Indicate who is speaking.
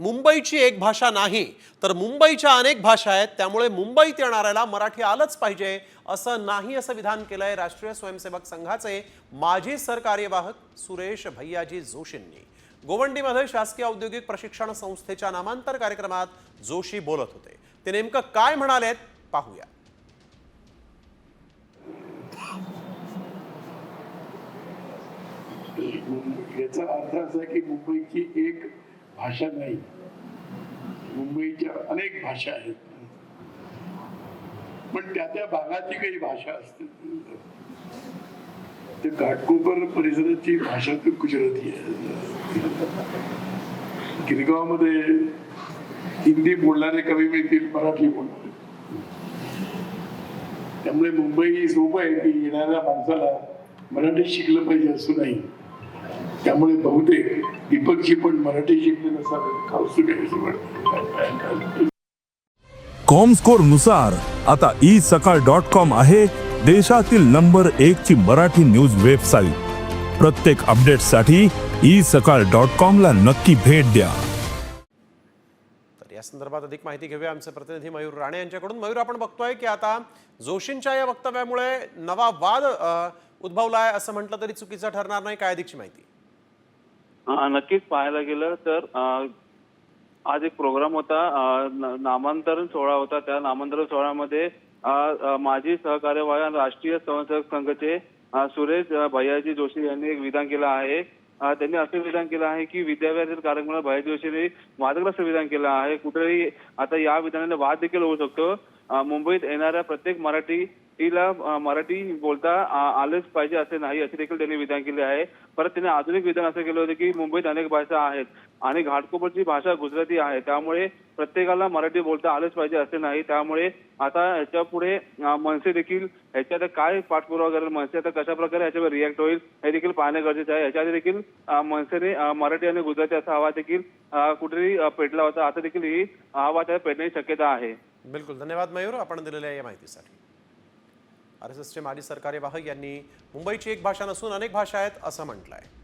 Speaker 1: मुंबईची एक भाषा नाही तर मुंबईच्या अनेक भाषा आहेत त्यामुळे मुंबईत येणाऱ्याला मराठी आलंच पाहिजे असं नाही असं विधान केलंय राष्ट्रीय स्वयंसेवक संघाचे माजी सरकार्यवाहक सुरेश भैयाजी जोशींनी. गोवंडीमध्ये शासकीय औद्योगिक प्रशिक्षण संस्थेच्या नामांतर कार्यक्रमात जोशी बोलत होते. ते नेमकं काय म्हणालेत पाहूया.
Speaker 2: याचा अर्थ असा की मुंबईची एक भाषा नाही. मुंबईच्या अनेक भाषा आहेत. पण त्या त्या भागाची काही भाषा असते ते घाटकोपर परिसराची भाषा तर गुजराती आहे. गिरगावमध्ये हिंदी बोलणारे कमी मिळतील मराठी बोलणारे. त्यामुळे मुंबई सोपं आहे की येणाऱ्या माणसाला मराठी शिकलं पाहिजे असं नाही. त्यामुळे बहुतेक दीपकजी पण मराठी शिकले नसावे आहे.
Speaker 3: कॉमस्कोरनुसार आता ई सकाळ डॉट कॉम आहे देशातील नंबर एक ची मराठी न्यूज वेबसाईट प्रत्येक अपडेटसाठी ई सकाळ डॉट कॉम ला नक्की भेट द्या.
Speaker 1: तर या संदर्भात अधिक माहिती घेऊया आमचे प्रतिनिधी मयूर राणे यांच्याकडून. मयूर आपण बघतोय की आता जोशींच्या या वक्तव्यामुळे नवा वाद अ, उद्भवलाय असं म्हटलं तरी चुकीचं ठरणार नाही काय अधिकची माहिती?
Speaker 4: नक्कीच पाहायला गेलं तर आज एक प्रोग्राम होता नामांतरण सोहळा होता. त्या नामांतरण सोहळ्यामध्ये माजी सहकार्यवाह आणि राष्ट्रीय स्वयंसेवक संघाचे सुरेश भैयाजी जोशी यांनी एक विधान केलं आहे. त्यांनी असं विधान केलं आहे की विद्यापीठातील कार्यक्रमाला भैयाजी जोशींनी वादग्रस्त विधान केलं आहे. कुठेही आता या विधानाने वाद देखील होऊ शकतो. मुंबईत येणाऱ्या प्रत्येक मराठीला तिला मराठी बोलता आलंच पाहिजे असे नाही असे देखील त्यांनी विधान केले आहे. परत त्यांनी आधुनिक विधान असं केलं होतं की मुंबईत अनेक भाषा आहेत आणि घाटकोपरची भाषा गुजराती आहे. त्यामुळे प्रत्येकाला मराठी बोलता आलेच पाहिजे असे नाही. त्यामुळे आता ह्याच्या पुढे मनसे देखील ह्याच्यात काय पाठपुरावा करेल मनसे आता कशा प्रकारे ह्याच्यावर रिॲक्ट होईल हे देखील पाहणे गरजेचं आहे. ह्याच्या देखील मनसेने मराठी आणि गुजराती असा आवाज देखील कुठेतरी पेटला होता. आता देखील ही आवाज त्याला पेटण्याची शक्यता आहे.
Speaker 1: बिलकुल. धन्यवाद मयूर. आपण दिलेल्या या माहितीसाठी. आर एस एसचे माजी सरकार्यवाहक यांनी मुंबईची एक भाषा नसून अनेक भाषा आहेत असं म्हटलं आहे